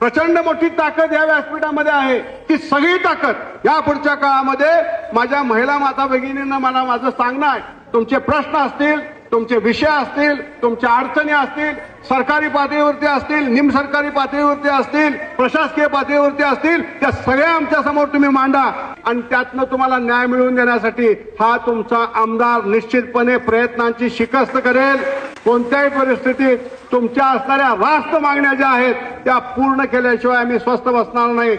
प्रचंड मोठी ताकद या व्यासपीठामध्ये आहे. ती सगळी ताकद या पुढच्या काळामध्ये माझ्या महिला माता भगिनींना मला माझं सांगणं आहे. तुमचे प्रश्न असतील तुमचे विषय असतील तुमच्या अडचणी असतील सरकारी पातळीवरती असतील निमसरकारी पातळीवरती असतील प्रशासकीय पातळीवरती असतील त्या सगळ्या आमच्यासमोर तुम्ही मांडा. आणि त्यातनं तुम्हाला न्याय मिळवून देण्यासाठी हा तुमचा आमदार निश्चितपणे प्रयत्नांची शिकस्त करेल. कोणत्याही परिस्थितीत तुमच्या असणाऱ्या रास्त मागण्या ज्या आहेत त्या पूर्ण केल्याशिवाय आम्ही स्वस्थ बसणार नाही.